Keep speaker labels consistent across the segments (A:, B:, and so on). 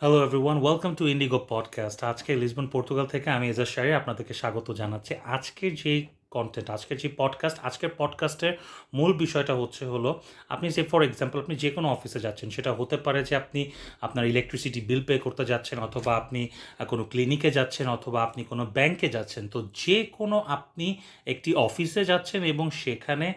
A: Hello everyone welcome to indigo podcast আজকে Lisbon Portugal থেকে আমি এজাজ শাহরি আপনাদেরকে স্বাগত জানাচ্ছি। আজকের যে কন্টেন্ট আজকের যে পডকাস্ট আজকের পডকাস্টের মূল বিষয়টা হচ্ছে হলো, আপনি যে ফর এক্সাম্পল আপনি যে কোনো অফিসে যাচ্ছেন, সেটা হতে পারে যে আপনি আপনার ইলেকট্রিসিটি বিল পে করতে যাচ্ছেন, অথবা আপনি কোনো ক্লিনিকে যাচ্ছেন, অথবা আপনি কোনো ব্যাংকে যাচ্ছেন। তো যে কোনো আপনি একটি অফিসে যাচ্ছেন এবং সেখানে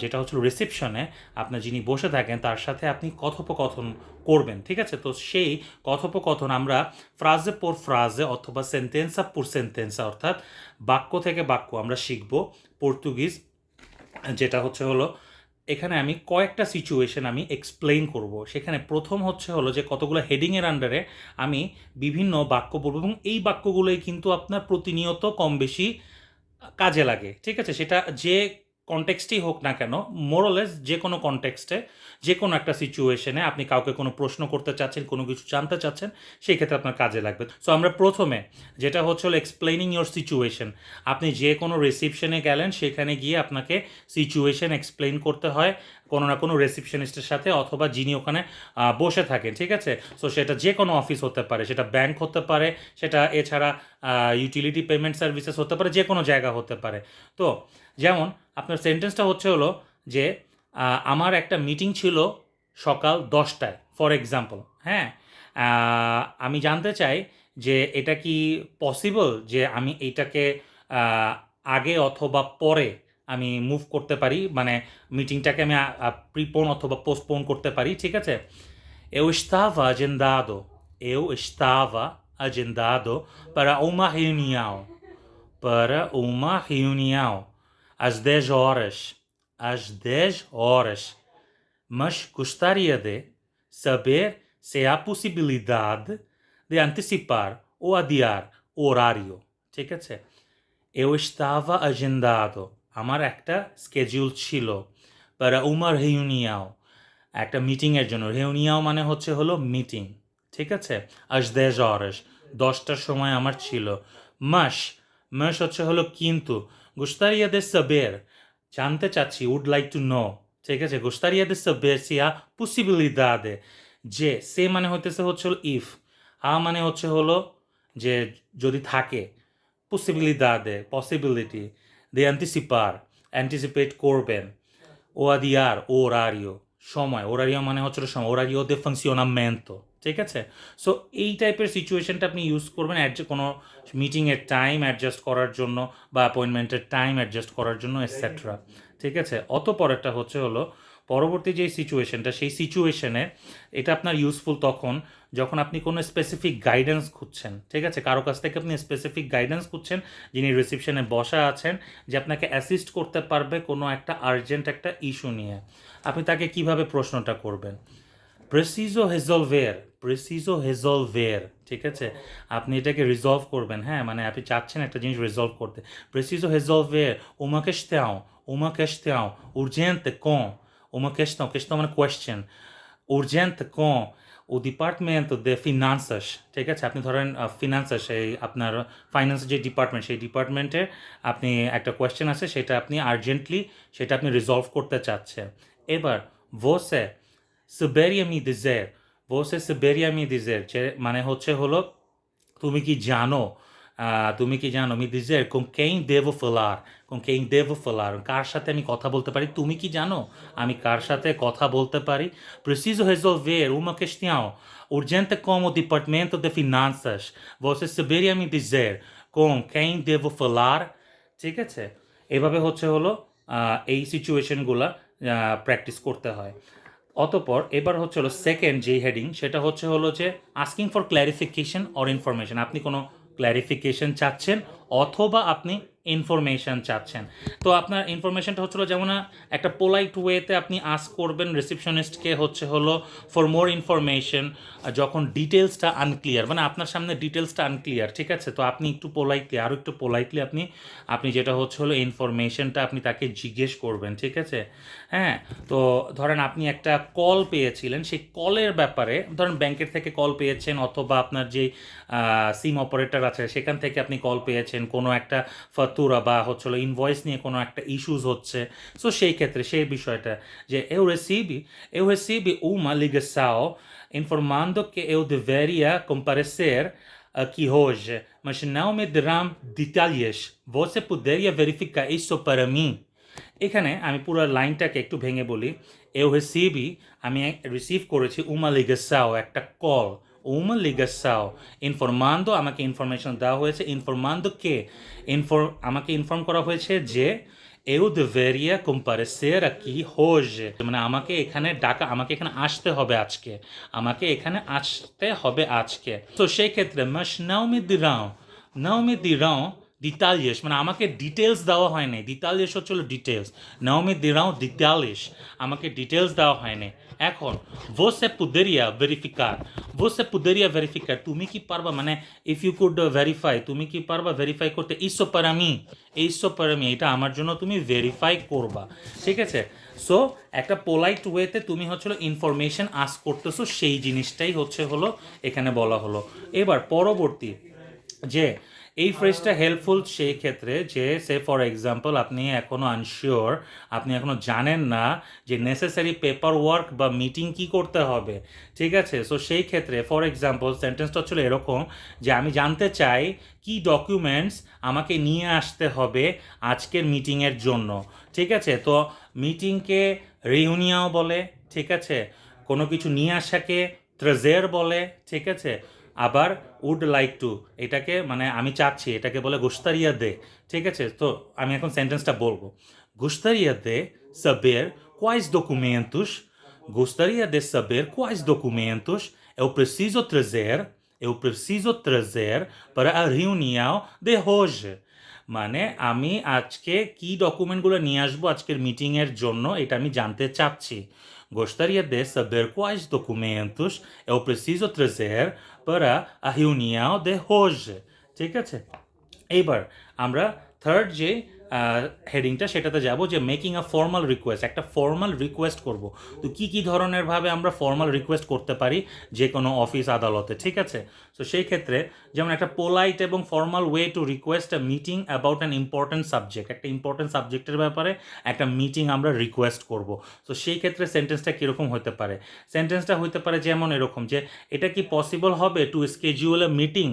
A: যেটা হচ্ছে রিসেপশনে আপনার যিনি বসে থাকেন, তার সাথে আপনি কথোপকথন করবেন, ঠিক আছে? তো সেই কথোপকথন আমরা ফ্রাজে পর ফ্রাজে অথবা সেন্টেন্সা পর সেন্টেন্সা অর্থাৎ বাক্য থেকে বাক্য আমরা শিখব পর্তুগিজ, যেটা হচ্ছে হলো এখানে আমি কয়েকটা সিচুয়েশন আমি এক্সপ্লেইন করব। সেখানে প্রথম হচ্ছে হলো যে কতগুলো হেডিংয়ের আন্ডারে আমি বিভিন্ন বাক্য বলব এবং এই বাক্যগুলোই কিন্তু আপনার প্রতিনিয়ত কম বেশি কাজে লাগে, ঠিক আছে? সেটা যে কনটেক্সটেই হোক না কেন মোরলেস যে কোনো কনটেক্সটে যে কোনো একটা সিচুয়েশনে আপনি কাউকে কোনো প্রশ্ন করতে চাচ্ছেন, কোনো কিছু জানতে চাচ্ছেন, সেই ক্ষেত্রে আপনার কাজে লাগবে। সো আমরা প্রথমে যেটা হচ্ছে হলো এক্সপ্লেনিং ইয়োর সিচুয়েশন আপনি যে কোনো রিসিপশনে গেলেন, সেখানে গিয়ে আপনাকে সিচুয়েশন এক্সপ্লেন করতে হয়, কোনো না কোনো রিসিপশনিস্টের সাথে অথবা যিনি ওখানে বসে থাকেন, ঠিক আছে? সো সেটা যে কোনো অফিস হতে পারে, সেটা ব্যাংক হতে পারে, সেটা এছাড়া ইউটিলিটি পেমেন্ট সার্ভিসেস হতে পারে, যে কোনো জায়গা হতে পারে। তো যেমন আপনার সেন্টেন্সটা হচ্ছে হলো যে আমার একটা মিটিং ছিল সকাল দশটায় ফর এক্সাম্পল হ্যাঁ? আমি জানতে চাই যে এটা কি পসিবল যে আমি এইটাকে আগে অথবা পরে আমি মুভ করতে পারি? মানে মিটিংটাকে আমি প্রিপোন অথবা পোস্টপোন করতে পারি ঠিক আছে? Eu estava agendado, eu estava agendado para uma reunião, para uma reunião. Às 10 horas, às 10 horas. Mas gostaria de saber se há possibilidade de antecipar ou adiar o horário. Eu estava agendado. আমার একটা schedule ছিল para uma reunião. একটা মিটিংয়ের জন্য রেউনিয়াও মানে হচ্ছে হলো meeting ঠিক আছে আজ দেশ অরস দশটার সময় আমার ছিল মাস মাস হচ্ছে হলো কিন্তু গুস্তারিয়া দে সাবের জানতে চাচ্ছি উড লাইক টু নো ঠিক আছে গুস্তারিয়া দে সাবের সিয়া পসিবিলিদাদে যে সে মানে হইতেছে হচ্ছে ইফ হা মানে হচ্ছে হলো যে যদি থাকে পসিবিলিদাদে পসিবিলিটি দে অ্যান্টিসিপার অ্যান্টিসিপেট করবেন। ও আদিয়ার ও ওরারিও সময় ওরারিও মানে হচ্ছে সময় ওরারিও দে ফাংশনামেন্টো ঠিক আছে? সো এই টাইপের সিচুয়েশনটা আপনি ইউজ করবেন অ্যাডজাস্ট কোনো মিটিংয়ের টাইম অ্যাডজাস্ট করার জন্য বা অ্যাপয়েন্টমেন্টের টাইম অ্যাডজাস্ট করার জন্য এটসেট্রা ঠিক আছে? অতপরেরটা হচ্ছে হলো, পরবর্তী যে সিচুয়েশনটা সেই সিচুয়েশনে এটা আপনার ইউজফুল তখন যখন আপনি কোনো স্পেসিফিক গাইডেন্স খুঁজছেন। ঠিক আছে? কারও কাছ থেকে আপনি স্পেসিফিক গাইডেন্স খুঁজছেন, যিনি রিসেপশনে বসা আছেন, যে আপনাকে অ্যাসিস্ট করতে পারবে কোনো একটা আর্জেন্ট একটা ইস্যু নিয়ে। আপনি তাকে কীভাবে প্রশ্নটা করবেন? প্রেসিজো হেজলভের প্রেসিজো হেজলভের ঠিক আছে? আপনি এটাকে রিজলভ করবেন হ্যাঁ? মানে আপনি চাচ্ছেন একটা জিনিস রিজলভ করতে। প্রেসিজো হেজলভের uma questão uma questão, urgente com, uma questão questão মানে question, urgente com ও ডিপার্টমেন্ট দে ফিনান্সাস ঠিক আছে? আপনি ধরেন ফিনান্সাস সেই আপনার ফাইন্যান্স যে ডিপার্টমেন্ট সেই ডিপার্টমেন্টে আপনি একটা কোয়েশ্চেন আছে, সেটা আপনি আর্জেন্টলি সেটা আপনি রিজলভ করতে চাচ্ছেন। এবার ভোসে সিবেরিয়া মি ডিজের ভোসে সিবেরিয়া মি ডিজের যে মানে হচ্ছে হলো, তুমি কি জানো তুমি কি জানো মি ডিজের কোন কেইন দেব ফলার, কোন কেইন দেব ফলার, কার সাথে আমি কথা বলতে পারি, তুমি কি জানো, আমি কার সাথে কথা বলতে পারি, preciso resolver uma questão, urgente com o departamento de finanças você saberia me dizer com quem devo falar ঠিক আছে, এভাবে হচ্ছে হলো এই সিচুয়েশনগুলো প্র্যাকটিস করতে হয়। অতপর এবার হচ্ছে হলো সেকেন্ড যে হেডিং সেটা হচ্ছে হলো যে asking for clarification or information আপনি কোনো ক্ল্যারিফিকেশন চাচ্ছেন অথবা আপনি ইনফরমেশন চাচ্ছেন। তো আপনার ইনফরমেশনটা হচ্ছিল যেমন একটা পোলাইট ওয়েতে আপনি আস করবেন রিসেপশনিস্টকে হচ্ছে হলো ফর মোর ইনফরমেশন যখন ডিটেলসটা আনক্লিয়ার মানে আপনার সামনে ডিটেলসটা আনক্লিয়ার ঠিক আছে? তো আপনি একটু পোলাইটলি আরও একটু পোলাইটলি আপনি আপনি যেটা হচ্ছে হলো ইনফরমেশনটা আপনি তাকে জিজ্ঞেস করবেন, ঠিক আছে? হ্যাঁ তো ধরেন আপনি একটা কল পেয়েছিলেন, সেই কলের ব্যাপারে, ধরেন ব্যাংকের থেকে কল পেয়েছেন অথবা আপনার যে সিম অপারেটর আছে, সেখান থেকে আপনি কল পেয়েছেন, কোনো একটা তোরা বা হচ্ছিল ইনভয়েস নিয়ে কোনো একটা ইস্যুস হচ্ছে। সো সেই ক্ষেত্রে সেই বিষয়টা যে এউ রেসিবি এউ রেসিবি উ মালিগে সাও ইনফরমান্দকে এউ দে ভেরিয়া কম্পারেসের কি হোজ, মাস নাও মে দাম দিতালিয়েস ভোসে পু দেরিয়া ভেরিফিকা পার মি এখানে আমি পুরো লাইনটাকে একটু ভেঙে বলি। এউ হে সিবি আমি রিসিভ করেছি উমা লিগে সাও একটা কল উমা লিগাসাও ইনফরমান্দো আমাকে ইনফরমেশন দেওয়া হয়েছে ইনফরমান্দো কে ইনফর আমাকে ইনফর্ম করা হয়েছে যে, eu deveria comparecer aqui hoje. মানে আমাকে এখানে ডাকা, আমাকে এখানে আসতে হবে আজকে। আমাকে এখানে আসতে হবে আজকে। তো সেই ক্ষেত্রে, mas não me dirão, não me dirão detalhes মানে আমাকে ডিটেলস দেওয়া হয় নাই। হচ্ছিল ডিটেলস me dirão detalhes আমাকে ডিটেলস দেওয়া হয় নাই। এখন, você poderia verificar? você পুদেরিয়া ভেরিফিকার তুমি কি পারবা? মানে ইফ ইউ কুড ভেরিফাই তুমি কি পারবা ভেরিফাই করতে? mim ইসো para mí, এটা আমার জন্য তুমি ভেরিফাই করবা। ঠিক আছে? সো একটা পোলাইট ওয়েতে তুমি হচ্ছিল ইনফরমেশন আস করতেছো, সেই জিনিসটাই হচ্ছে হলো এখানে বলা হলো। এবার, পরবর্তী, যে এই ফ্রেজটা হেল্পফুল সেই ক্ষেত্রে যে সে ফর এক্সাম্পল আপনি এখনও আনশিওর আপনি এখনও জানেন না যে নেসেসারি পেপার ওয়ার্ক বা মিটিং কি করতে হবে, ঠিক আছে? সো সেই ক্ষেত্রে ফর এক্সাম্পল সেন্টেন্সটা ছিল এরকম যে, আমি জানতে চাই কি ডকুমেন্টস আমাকে নিয়ে আসতে হবে আজকের মিটিংয়ের জন্য। ঠিক আছে? তো মিটিংকে রিউনিয়াও বলে, ঠিক আছে? কোনো কিছু নিয়ে আসাকে ট্রেজের বলে, ঠিক আছে? আবার উড লাইক টু এটাকে মানে আমি চাচ্ছি, এটাকে বলে গুস্তারিয়া দে, ঠিক আছে? তো আমি এখন সেন্টেন্সটা বলব। গুস্তারিয়া দে সাবের কোয়াইস ডকুমেন্টুস গুস্তারিয়া দে সাবের কোয়াইস ডকুমেন্টুস এও প্রেসিজো ত্রেজের এও প্রেসিজো ত্রেজের পর রিউনিয়াও দে হোজ মানে আমি আজকে কি ডকুমেন্টগুলো নিয়ে আসব আজকের মিটিংয়ের জন্য, এটা আমি জানতে চাচ্ছি। গোস্তারিয়া দে সাবের কোয়াইস ডকুমেন্টুস এও প্রেসিজো ত্রেজের para a reunião de hoje. ঠিক আছে এইবার আমরা থার্ড যে হেডিংটা সেটাতে যাব যে মেকিং আ ফর্মাল রিকোয়েস্ট একটা ফর্মাল রিকোয়েস্ট করব। তো কি কি ধরনের ভাবে আমরা ফর্মাল রিকোয়েস্ট করতে পারি যে কোনো অফিস আদালতে, ঠিক আছে? তো সেই ক্ষেত্রে যেমন একটা পোলাইট এবং formal way to request a meeting about an important subject একটা ইম্পর্ট্যান্ট সাবজেক্টের ব্যাপারে একটা মিটিং আমরা রিকোয়েস্ট করব। তো সেই ক্ষেত্রে সেন্টেন্সটা কীরকম হতে পারে? সেন্টেন্সটা হতে পারে যেমন এরকম যে, এটা কি পসিবল হবে to schedule a meeting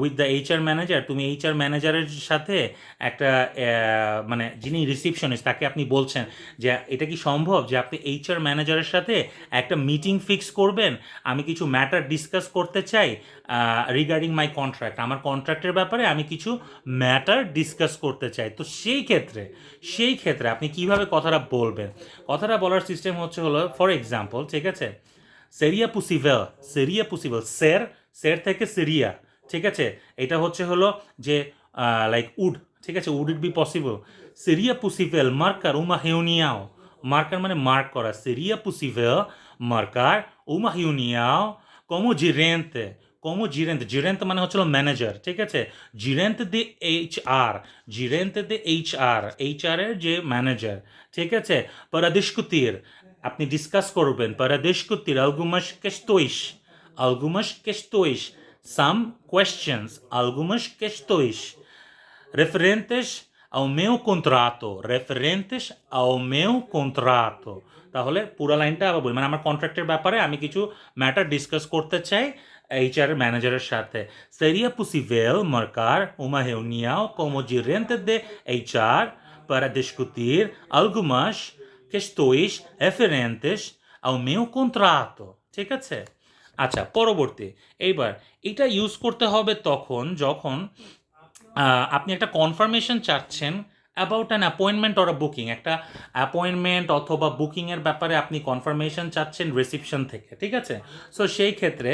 A: with the HR manager তুমি এইচআর ম্যানেজারের সাথে একটা মানে যিনি রিসিপশনিস্ট তাকে আপনি বলছেন যে এটা কি সম্ভব যে আপনি এইচআর ম্যানেজারের সাথে একটা মিটিং ফিক্স করবেন? আমি কিছু ম্যাটার ডিসকাস করতে চাই রিগার্ডিং মাই কন্ট্রাক্ট আমার কন্ট্রাক্টের ব্যাপারে আমি কিছু ম্যাটার ডিসকাস করতে চাই। তো সেই ক্ষেত্রে সেই ক্ষেত্রে আপনি কীভাবে কথাটা বলবেন? কথাটা বলার সিস্টেম হচ্ছে হলো ফর এক্সাম্পল ঠিক আছে? সেরিয়া পুসিভেল সেরিয়া পুসিভেল, সের সের থেকে সেরিয়া, ঠিক আছে? এটা হচ্ছে হলো যে লাইক উড ঠিক আছে উড ইট বি পসিবল সিরিয়া পুসিভেল মার্কার উমা হেউনিয়াও মার্কার মানে মার্ক করা। সিরিয়া পুসিভেল মার্কার উমা হিউনিয়াও কমো জিরেন্ত কমো জিরেন্ত জিরেন্ত মানে হচ্ছিল ম্যানেজার ঠিক আছে? জিরেন্ত দে এইচ আর জিরেন্ত দে এইচ আর এইচ আর এর যে ম্যানেজার ঠিক আছে? পরাদিস্কুতির আপনি ডিসকাস করবেন পরাদিস্কুতির আলগুমাস কেস্তইস আলগুমাস কেস্তইস সাম কোয়েশ্চেন্স আলগুমাস কেস্তইস referentes ao meu contrato. Referentes ao meu contrato. তাহলে পুরো লাইনটা আবার বই মানে আমার কন্ট্রাক্টের ব্যাপারে আমি কিছু ম্যাটার ডিসকাস করতে চাই এইচ এইচআর ম্যানেজারের সাথে সেরিয়া পুসি ভেল, মার্কার, উমা হেউনিয়াও, কমোজি রেন্তে দে এইচআর পারা ডিসকুতির আলগুমাস কেস্তোইস এফেরেন্তেস আও মেও কন্ত্রাত ঠিক আছে আচ্ছা পরবর্তী এইবার, এটা ইউজ করতে হবে তখন, যখন আপনি একটা কনফার্মেশন চাচ্ছেন about an appointment or booking একটা অ্যাপয়েন্টমেন্ট অথবা বুকিংয়ের ব্যাপারে আপনি কনফার্মেশন চাচ্ছেন রিসিপশন থেকে, ঠিক আছে? সো সেই ক্ষেত্রে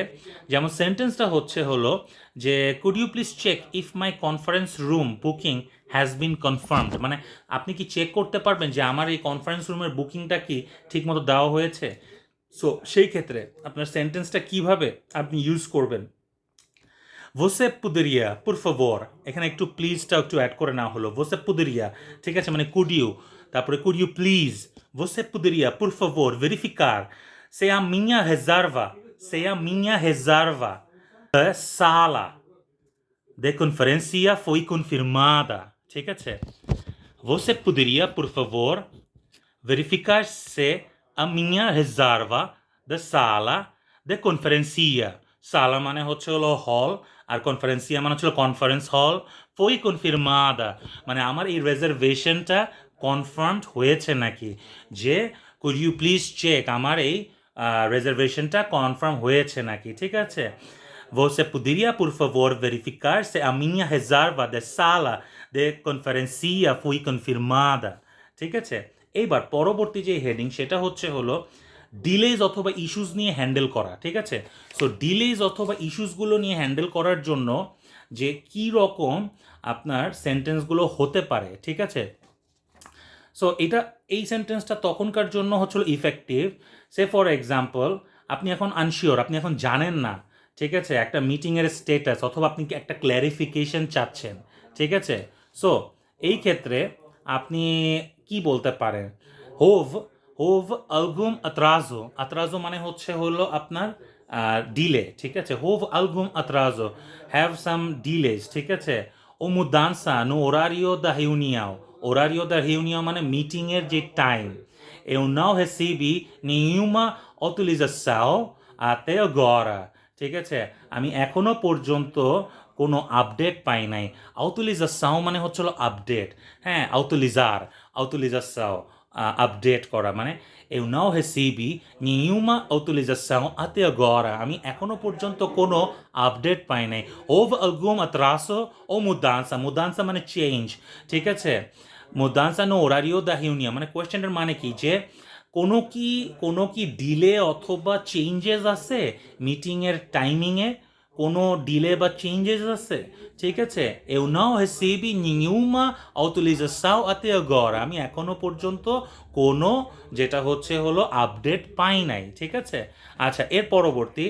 A: যেমন সেন্টেন্সটা হচ্ছে হলো যে could you please check if my conference room booking has been confirmed মানে আপনি কি চেক করতে পারবেন যে আমার এই কনফারেন্স রুমের বুকিংটা কি ঠিকমতো দেওয়া হয়েছে? সো সেই ক্ষেত্রে আপনার সেন্টেন্সটা কীভাবে আপনি ইউজ করবেন? você poderia por favor এখানে একটু প্লিজটা একটু অ্যাড করে নেওয়া হলো você poderia ঠিক আছে মানে could you তারপরে could you please você poderia por favor verificar se a minha reserva se a minha reserva da sala de conferência foi confirmada ঠিক আছে você poderia por favor verificar se a minha reserva da sala de conferencia সালা মানে হচ্ছে হলো হল আর কনফারেন্সিয়া মানে হচ্ছে conference hall foi confirmada মানে আমার এই রেজার্ভেশনটা কনফার্মড হয়েছে নাকি? যে কুড ইউ প্লিজ চেক আমার এই রেজার্ভেশনটা কনফার্ম হয়েছে নাকি? ঠিক আছে? Você poderia, por favor, verificar se a minha reserva de sala de conferencia foi confirmada? ঠিক আছে? এইবার পরবর্তী যে হেডিং সেটা হচ্ছে হলো ডিলেজ অথবা ইস্যুস নিয়ে হ্যান্ডেল করা, ঠিক আছে? সো ডিলেজ অথবা ইস্যুসগুলো নিয়ে হ্যান্ডেল করার জন্য যে কী রকম আপনার সেন্টেন্সগুলো হতে পারে, ঠিক আছে? সো এটা, এই সেন্টেন্সটা তখনকার জন্য হচ্ছিল ইফেক্টিভ সে ফর এক্সাম্পল আপনি এখন আনশিওর আপনি এখন জানেন না, ঠিক আছে? একটা মিটিংয়ের স্টেটাস অথবা আপনি একটা ক্ল্যারিফিকেশন চাচ্ছেন, ঠিক আছে? সো এই ক্ষেত্রে আপনি কি বলতে পারেন? হোভ হোভ, আলগুম, আত্রাজো। আত্রাজো মানে হচ্ছে হলো আপনার ডিলে, ঠিক আছে? হোভ, আলগুম, আত্রাজো। হ্যাভ সাম ডিলেজ ঠিক আছে? ও মুদানসা নো ওরারিও দ্য হিউনিয়াও। ওরারিও দ্য হিউনিয়াও মানে মিটিংয়ের যে time. eu não recebi nenhuma utilização até agora ঠিক আছে? আমি এখনও পর্যন্ত কোনো আপডেট পাই নাই। আউতুলিজাসাও মানে হচ্ছিল আপডেট। হ্যাঁ আউতুলিজার আউতুলিজাসাও আপডেট করা। মানে eu não recebi nenhuma atualização até agora আমি এখনও পর্যন্ত কোনো আপডেট পাই নাই। houve algum atraso ou mudança mudança মানে চেঞ্জ ঠিক আছে? মুদানসা নো ওরারিও দা হিউনিয়া। মানে কোয়েশ্চেনটার মানে কি? যে, কোনো কি কোনো কি ডিলে অথবা চেঞ্জেস আছে মিটিংয়ের টাইমিংয়ে কোনো ডিলে বা চেঞ্জেস আছে? ঠিক আছে? Eu não recebi nenhuma autorização até agora. আমি এখনও পর্যন্ত কোনো, যেটা হচ্ছে হলো আপডেট পাই নাই, ঠিক আছে? আচ্ছা এর পরবর্তী,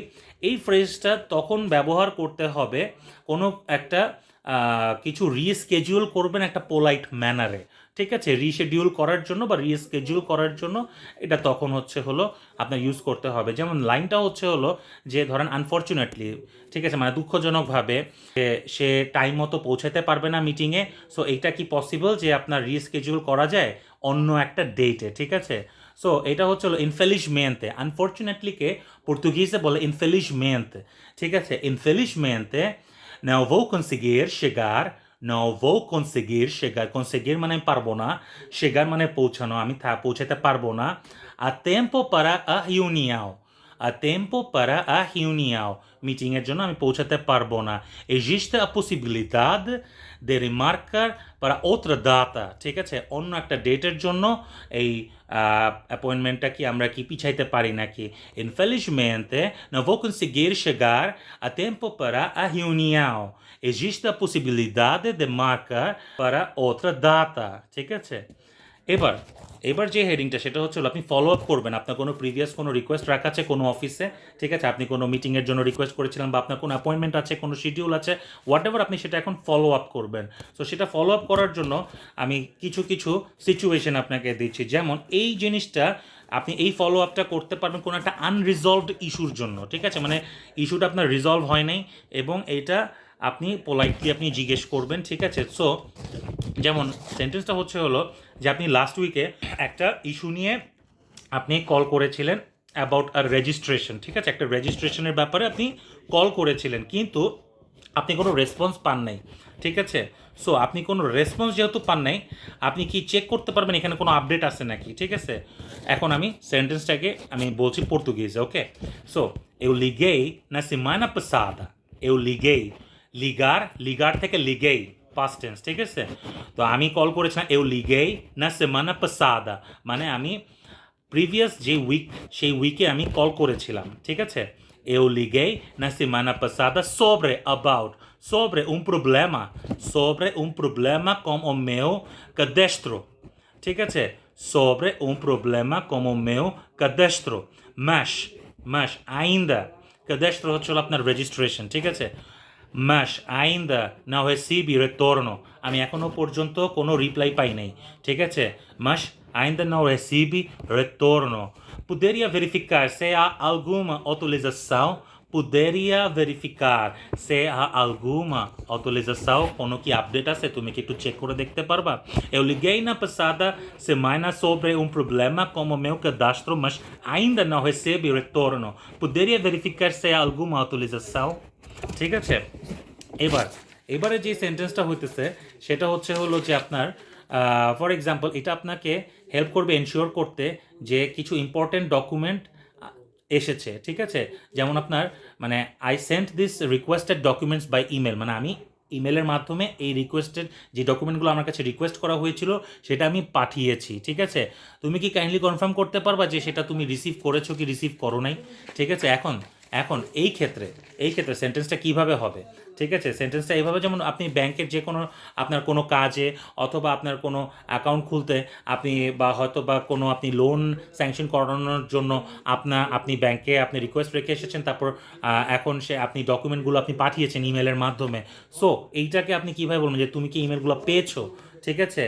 A: এই ফ্রেজটা তখন ব্যবহার করতে হবে কোনো একটা কিছু রিস্কেডিউল করবেন একটা পোলাইট ম্যানারে ঠিক আছে রিশেডিউল করার জন্য বা রিস্কেডিউল করার জন্য এটা তখন হচ্ছে হলো আপনার ইউজ করতে হবে। যেমন লাইনটা হচ্ছে হলো যে ধরেন আনফর্চুনেটলি ঠিক আছে মানে দুঃখজনকভাবে সে টাইম মতো পৌঁছাতে পারবে না মিটিংয়ে সো এইটা কি পসিবল যে আপনার রিস্কেডিউল করা যায় অন্য একটা ডেটে ঠিক আছে? সো এটা হচ্ছে হলো ইনফেলিশমেন্টে আনফর্চুনেটলিকে পর্তুগিজে বলে ইনফেলিশমেন্ট ঠিক আছে? ইনফেলিশমেন্টে não vou conseguir chegar não vou conseguir chegar conseguir মানে পারব না chegar মানে পৌঁছানো আমি থা পৌঁছাতে পারব না a tempo para a reunião a tempo para a reunião মিটিংয়ের জন্য আমি পৌঁছাতে পারব না existe a possibilidade de remarcar para outra data ঠিক আছে অন্য একটা ডেটের জন্য এই অ্যাপয়েন্টমেন্টটা কি আমরা কি পিছাইতে পারি নাকি não vou conseguir chegar a tempo para a reunião existe a possibilidade de marcar para outra data, ঠিক আছে? এবার এবার যে হেডিংটা সেটা হচ্ছে আপনি ফলো আপ করবেন। আপনার কোনো প্রিভিয়াস কোনো রিকোয়েস্ট রাখা আছে কোনো অফিসে ঠিক আছে? আপনি কোনো মিটিংয়ের জন্য রিকোয়েস্ট করেছিলেন বা আপনার কোনো অ্যাপয়েন্টমেন্ট আছে, কোনো শিডিউল আছে হোয়াট এভার আপনি সেটা এখন ফলো আপ করবেন। সো সেটা ফলো আপ করার জন্য আমি কিছু কিছু সিচুয়েশন আপনাকে দিচ্ছি। যেমন, এই জিনিসটা আপনি এই ফলো আপটা করতে পারবেন কোনো একটা আনরিজলভড ইস্যুর জন্য, ঠিক আছে? মানে ইস্যুটা আপনার রিজলভ হয় নাই এবং এইটা আপনি পোলাইটলি আপনি জিজ্ঞেস করবেন, ঠিক আছে? সো যেমন সেন্টেন্সটা হচ্ছে হলো যে আপনি লাস্ট উইকে একটা ইস্যু নিয়ে আপনি কল করেছিলেন অ্যাবাউট আর রেজিস্ট্রেশন ঠিক আছে? একটা রেজিস্ট্রেশনের ব্যাপারে আপনি কল করেছিলেন, কিন্তু আপনি কোনো রেসপন্স পান নাই, ঠিক আছে? সো আপনি কোনো রেসপন্স যেহেতু পান নাই, আপনি কি চেক করতে পারবেন? এখানে কোনো আপডেট আছে নাকি, ঠিক আছে? এখন আমি সেন্টেন্সটাকে আমি বলছি পর্তুগিজে okay so eu liguei na semana passada, eu liguei লিগার লিগার থেকে লিগেই পাস টেন্স ঠিক আছে? তো আমি কল করেছিলাম, এও লিগেই না সে মানে পাসাদা? মানে আমি প্রিভিয়াস যে উইক সেই উইকে আমি কল করেছিলাম, ঠিক আছে? এও লিগেই না সে মানে পাসাদা? সবরে অ্যাবাউট সবরে উম প্রবলেমা সবরে উম প্রবলেমা কম ও মেও কদেস্ত্র ঠিক আছে? সব রে উম প্রবলেমা কম ও মেও কদেস্ত্র ম্যাশ ম্যাশ আইন্দা কদেস্ত্র হচ্ছিল আপনার রেজিস্ট্রেশন ঠিক আছে? mas ainda não recebi retorno আমি এখনো পর্যন্ত কোনো রিপ্লাই পাই নাই ঠিক আছে mas ainda não recebi retorno poderia verificar se há alguma atualização poderia verificar se há alguma atualização কোনো কি আপডেট আছে তুমি কি একটু চেক করে দেখতে পারবা eu liguei na passada semana sobre um problema com o meu cadastro mas ainda não recebi retorno poderia verificar se há alguma atualização ঠিক আছে? এবার, এবারে যে সেন্টেন্সটা হইতেছে, সেটা হচ্ছে হলো যে আপনার ফর এক্সাম্পল এটা আপনাকে হেল্প করবে এনশিওর করতে যে কিছু ইম্পর্টেন্ট ডকুমেন্ট এসেছে, ঠিক আছে? যেমন আপনার মানে I sent this requested documents by email মানে আমি ইমেলের মাধ্যমে এই রিকোয়েস্টেড যে ডকুমেন্টগুলো আমার কাছে রিকোয়েস্ট করা হয়েছিল, সেটা আমি পাঠিয়েছি, ঠিক আছে? তুমি কি কাইন্ডলি কনফার্ম করতে পারবা যে সেটা তুমি রিসিভ করেছ কি রিসিভ করো নাই? ঠিক আছে? এখন এখন এই ক্ষেত্রে এই ক্ষেত্রে সেন্টেন্সটা কীভাবে হবে? ঠিক আছে? সেন্টেন্সটা এইভাবে যেমন আপনি ব্যাংকের যে কোনো, আপনার কোনো কাজে অথবা আপনার কোনো অ্যাকাউন্ট খুলতে আপনি বা হয়তো বা কোনো আপনি লোন স্যাংশন করানোর জন্য আপনার আপনি ব্যাংকে আপনি রিকোয়েস্ট রেখে এসেছেন, তারপর এখন সে আপনি ডকুমেন্টগুলো আপনি পাঠিয়েছেন ইমেলের মাধ্যমে। সো এইটাকে আপনি কীভাবে বলবেন যে তুমি কি ইমেলগুলো পেয়েছ? ঠিক আছে?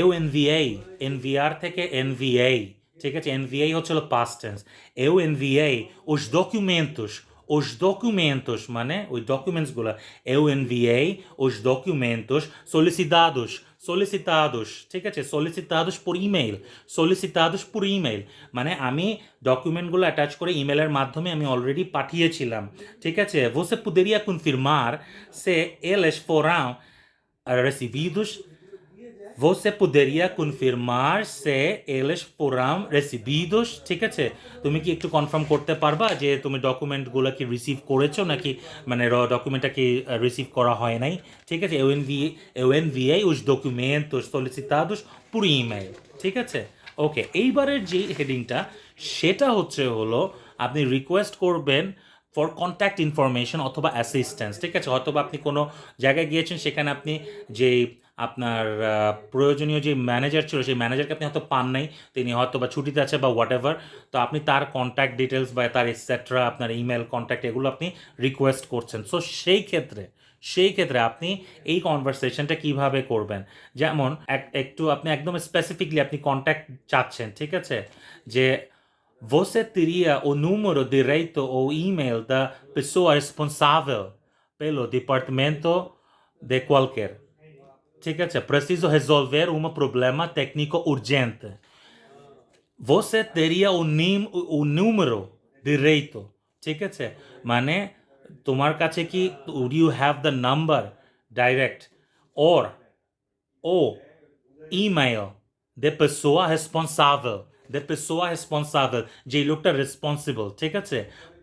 A: এও এনভিআই এনভিআর থেকে এনভিআই ঠিক আছে? এনভিএ হচ্ছে হলো পাস টেন্স এও এনভিএ ওস ডকুমেন্টস ওস ডকুমেন্টস মানে ওই ডকুমেন্টসগুলা। এও এনভিএ ওস ডকুমেন্টস সলিসিদাদোস সলিসিতাদোস ঠিক আছে? সলিসিতাদোস পর ইমেইল সলিসিতাদোস পর ইমেইল মানে আমি ডকুমেন্টগুলো অ্যাটাচ করে ইমেলের মাধ্যমে আমি অলরেডি পাঠিয়েছিলাম, ঠিক আছে? ভোসে পুদেরিয়া কুন ফিরমার সে এল এস ফোরাম রেসিভিদুস Você poderia confirmar se eles foram recebidos? ঠিক আছে? তুমি কি একটু কনফার্ম করতে পারবা যে তুমি ডকুমেন্টগুলো কি রিসিভ করেছ নাকি? মানে ডকুমেন্টটা কি রিসিভ করা হয় নাই? ঠিক আছে? Eu enviei eu enviei os documentos solicitados por email. ঠিক আছে? ওকে এইবারের যে হেডিংটা সেটা হচ্ছে হলো আপনি রিকোয়েস্ট করবেন ফর কন্ট্যাক্ট ইনফরমেশন অথবা অ্যাসিস্ট্যান্স ঠিক আছে? হয়তো বা আপনি কোনো জায়গায় গিয়েছেন, সেখানে আপনি যে আপনার প্রয়োজনীয় যে ম্যানেজার ছিল, সেই ম্যানেজারকে আপনি হয়তো পান নাই, তিনি হয়তো বা ছুটিতে আছে বা হোয়াট এভার তো আপনি তার কন্ট্যাক্ট ডিটেলস বা তার এটসেট্রা আপনার ইমেল কন্ট্যাক্ট এগুলো আপনি রিকোয়েস্ট করছেন। সো সেই ক্ষেত্রে সেই ক্ষেত্রে আপনি এই কনভারসেশনটা কীভাবে করবেন? যেমন, এক- একটু আপনি একদম স্পেসিফিকলি আপনি কন্ট্যাক্ট চাচ্ছেন, ঠিক আছে? যে, Você teria o número direito ou e-mail da pessoa responsável pelo departamento de qualquer. ঠিক আছে preciso resolver um problema técnico urgente. Você teria o, nim, o número direito. ঠিক আছে মানে তোমার কাছে কি would you have the number direct or ou email de pessoa responsável de pessoa responsável যে লোকটা রেসপন্সিবল ঠিক আছে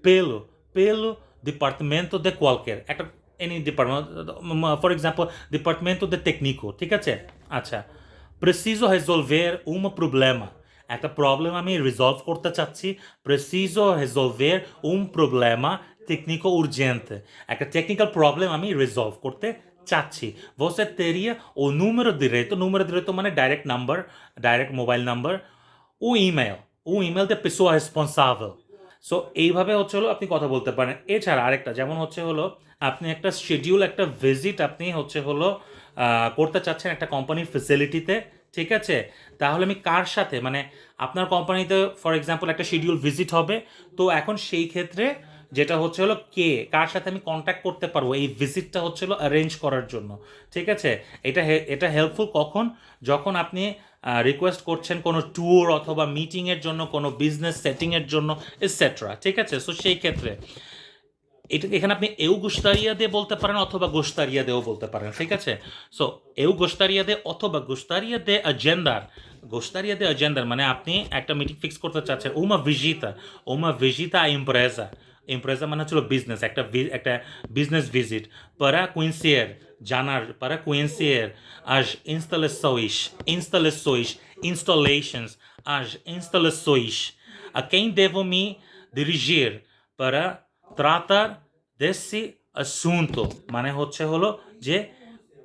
A: pelo pelo departamento de qualquer একটা any department for example department of the টেকনিকো ঠিক আছে? আচ্ছা প্রেসিজো হেজলভের উম প্রবলেম একটা প্রবলেম আমি রিজলভ করতে চাচ্ছি। প্রেসিজো হেজলভের উম প্রবলেম টেকনিকো উর্জেন্ট একটা টেকনিক্যাল প্রবলেম আমি রিজলভ করতে চাচ্ছি। বসে তেরিয়ে ও নুমেরো দিলে তো নুমেরো দিলে তো মানে direct number direct mobile number ও ইমেল ও ইমেলতে পিসো রেসপন্সাবল সো এইভাবে হচ্ছে হলো আপনি কথা বলতে পারেন। এছাড়া আরেকটা, যেমন হচ্ছে হলো আপনি একটা শিডিউল একটা ভিজিট আপনি হচ্ছে হলো করতে চাচ্ছেন একটা কোম্পানির ফেসিলিটিতে ঠিক আছে? তাহলে আমি কার সাথে? মানে আপনার কোম্পানিতে ফর এক্সাম্পল একটা শিডিউল ভিজিট হবে, তো এখন সেই ক্ষেত্রে যেটা হচ্ছে হলো কে, কার সাথে আমি কন্ট্যাক্ট করতে পারব? এই ভিজিটটা হচ্ছে হলো অ্যারেঞ্জ করার জন্য, ঠিক আছে? এটা এটা হেল্পফুল কখন? যখন আপনি রিকোয়েস্ট করছেন কোনো ট্যুর অথবা মিটিংয়ের জন্য, কোনো বিজনেস সেটিংয়ের জন্য এটসেট্রা ঠিক আছে? সো সেই ক্ষেত্রে এটা এখানে আপনি এও গোস্তারিয়া দিয়ে বলতে পারেন অথবা গোস্তারিয়া দিয়েও বলতে পারেন, ঠিক আছে? সো এও গোস্তারিয়া দে অথবা গোস্তারিয়া দে এজেন্ডার গোস্তারিয়া দে এজেন্ডার মানে আপনি একটা মিটিং ফিক্স করতে চাচ্ছেন, ওমা ভিজিতা ওমা ভিজিতা ইম্প্রেজা এম্প্রয়েজার মানে হচ্ছিল বিজনেস একটা একটা বিজনেস ভিজিট পারা কুইন্সিয়ার জানার পারা কুইন্সিয়ার আজ ইনস্টলে সইস ইনস্টলে সইস ইনস্টলেশনস আজ ইনস্টলে সইস আর কেন দেবমি দিরিজির পারা ত্রাতার দেশি শুনত মানে হচ্ছে হলো যে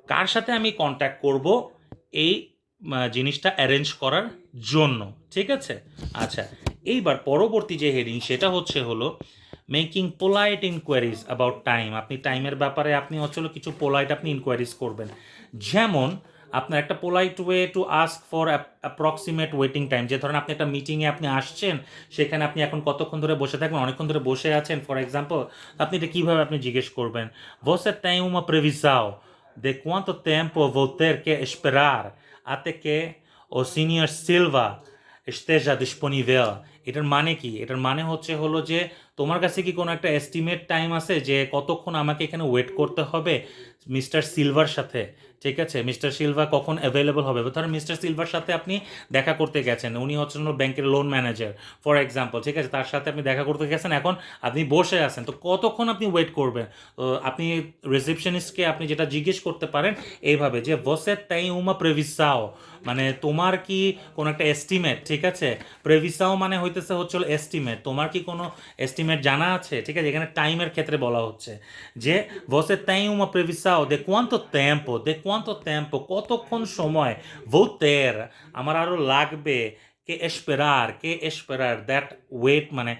A: কার সাথে আমি কন্ট্যাক্ট করব এই জিনিসটা অ্যারেঞ্জ করার জন্য, ঠিক আছে? আচ্ছা এইবার পরবর্তী যে হেডিং সেটা হচ্ছে হলো making polite inquiries about time আপনি টাইমের ব্যাপারে আপনি হলো কিছু পোলাইট আপনি ইনকোয়ারিজ করবেন। যেমন, আপনার একটা polite way to ask for approximate waiting time যে ধরেন আপনি একটা মিটিংয়ে আপনি আসছেন, সেখানে আপনি এখন কতক্ষণ ধরে বসে থাকবেন, অনেকক্ষণ ধরে বসে আছেন ফর এক্সাম্পল আপনি এটা কীভাবে আপনি জিজ্ঞেস করবেন tem uma previsão de quanto tempo vou ter que esperar? Até que o Sr. Silva, esteja disponível এটার মানে কি? এটার মানে হচ্ছে হলো যে, তোমার কাছে কি কোনো একটা এস্টিমেট টাইম আছে যে কতক্ষণ আমাকে এখানে ওয়েট করতে হবে মিস্টার সিলভার সাথে? ঠিক আছে? মিস্টার সিলভা কখন অ্যাভেলেবল হবে? ধরেন মিস্টার সিলভার সাথে আপনি দেখা করতে গেছেন, উনি হচ্ছেন ব্যাংকের লোন ম্যানেজার ফর এক্সাম্পল ঠিক আছে? তার সাথে আপনি দেখা করতে গেছেন, এখন আপনি বসে আছেন, তো কতক্ষণ আপনি ওয়েট করবেন? আপনি রিসেপশনিস্টকে আপনি যেটা জিজ্ঞেস করতে পারেন, এইভাবে যে, বসে তাই উমা প্রেভিসাও মানে তোমার কি কোনো একটা এস্টিমেট ঠিক আছে? প্রেভিসাও মানে বলিতেছে হচ্ছে হলো এস্টিমেট তোমার কি কোনো এস্টিমেট জানা আছে? ঠিক আছে, এখানে টাইমের ক্ষেত্রে বলা হচ্ছে। যে বসে ভোসে তাইম প্রেভিসাও, দে কোয়ান্ত ট্যাম্পো দে কোয়ান্ত ট্যাম্পো কতক্ষণ সময়? ভোতের, আমার আরও লাগবে, কে এসপেরার কে এসপেরার দ্যাট ওয়েট মানে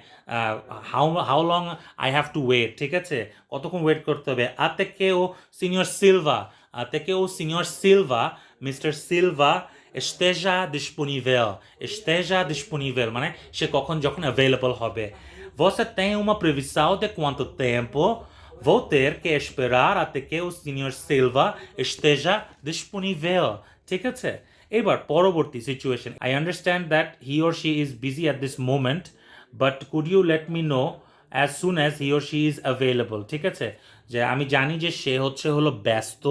A: how how long I have to wait ঠিক আছে? কতক্ষণ ওয়েট করতে হবে? আতে কে ও সিনিয়র সিলভা আতে কে ও senior Silva mister Silva esteja disponível esteja disponível মানে সে কখন যখন available হবে você tem uma previsão de quanto tempo Vou ter que esperar até que o Sr. Silva esteja disponível. ঠিক আছে এবার পরবর্তী situation I understand that he or she is busy at this moment but could you let me know as soon as he or she is available ঠিক আছে যে আমি জানি যে সে হচ্ছে হলো ব্যস্ত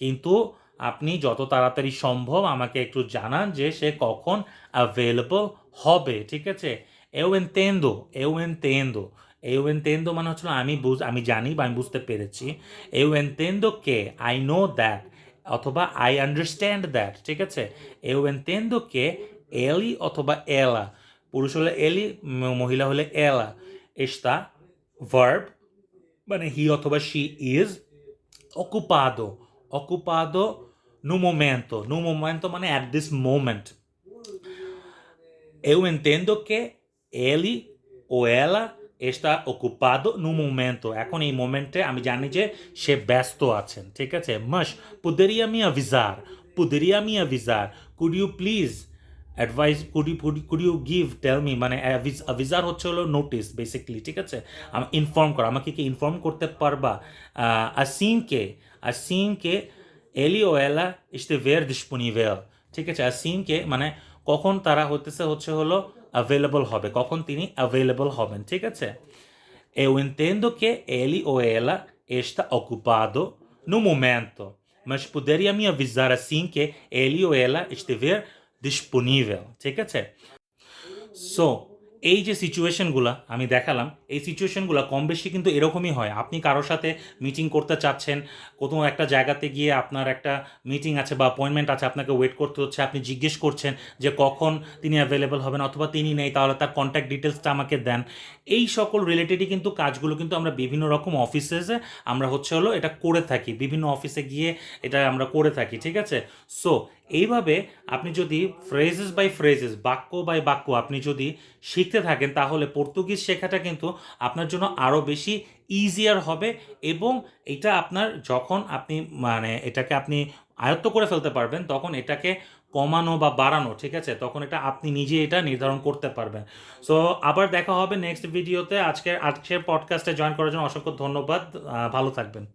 A: কিন্তু আপনি যত তাড়াতাড়ি সম্ভব আমাকে একটু জানান যে সে কখন অ্যাভেলেবল হবে, ঠিক আছে? এও এনতেন্দো এও এনতেন্দো eu entendo মানে হচ্ছিল আমি বুঝ, আমি জানি বা আমি বুঝতে পেরেছি। Eu entendo কে আই নো দ্যাট অথবা আই আন্ডারস্ট্যান্ড দ্যাট ঠিক আছে? Eu entendo কে এলি অথবা এলা পুরুষ হলে এলি মহিলা হলে ela está verb মানে হি অথবা she is ocupado ocupado no momento no momento মানে at this moment eu entendo que ele ou ela está ocupado no momento এখন এই মোমেন্টে আমি জানি যে সে ব্যস্ত আছেন ঠিক আছে মাস poderia me avisar poderia me avisar could you please advice could you could you give tell me মানে অ্যাভিজার হচ্ছে হলো নোটিস বেসিক্যালি ঠিক আছে ইনফর্ম করা আমাকে কি ইনফর্ম করতে পারবা আসিনকে আসিনকে এলি ও এলা estiver disponível ঠিক আছে আসিনকে মানে কখন তারা হতেছে হচ্ছে হলো অ্যাভেলেবল হবে কখন তিনি অ্যাভেলেবল হবেন ঠিক আছে Eu entendo que ele ou ela está ocupado no momento, mas poderia me avisar assim que ele ou ela estiver disponível. ঠিক আছে সো এই যে সিচুয়েশনগুলো আমি দেখালাম, এই সিচুয়েশনগুলো কম বেশি কিন্তু এরকমই হয়। আপনি কারোর সাথে মিটিং করতে চাচ্ছেন, কোথাও একটা জায়গাতে গিয়ে আপনার একটা মিটিং আছে বা অ্যাপয়েন্টমেন্ট আছে, আপনাকে ওয়েট করতে হচ্ছে, আপনি জিজ্ঞেস করছেন যে কখন তিনি অ্যাভেলেবল হবেন অথবা তিনি নেই, তাহলে তার কন্ট্যাক্ট ডিটেলসটা আমাকে দেন। এই সকল রিলেটেডই কিন্তু কাজগুলো কিন্তু আমরা বিভিন্ন রকম অফিসেসে আমরা হচ্ছে হলো এটা করে থাকি। বিভিন্ন অফিসে গিয়ে এটা আমরা করে থাকি, ঠিক আছে? সো এইভাবে আপনি যদি ফ্রেজেস বাই ফ্রেজেস বাক্য বাই বাক্য আপনি যদি শিখতে থাকেন, তাহলে পর্তুগিজ শেখাটা কিন্তু আপনার জন্য আরও বেশি ইজিয়ার হবে এবং এটা আপনার যখন আপনি মানে এটাকে আপনি আয়ত্ত করে ফেলতে পারবেন, তখন এটাকে কমানো বা বাড়ানো, ঠিক আছে? তখন এটা আপনি নিজে এটা নির্ধারণ করতে পারবেন। সো আবার দেখা হবে নেক্সট ভিডিওতে আজকের আজকের পডকাস্টে জয়েন করার জন্য অসংখ্য ধন্যবাদ। ভালো থাকবেন।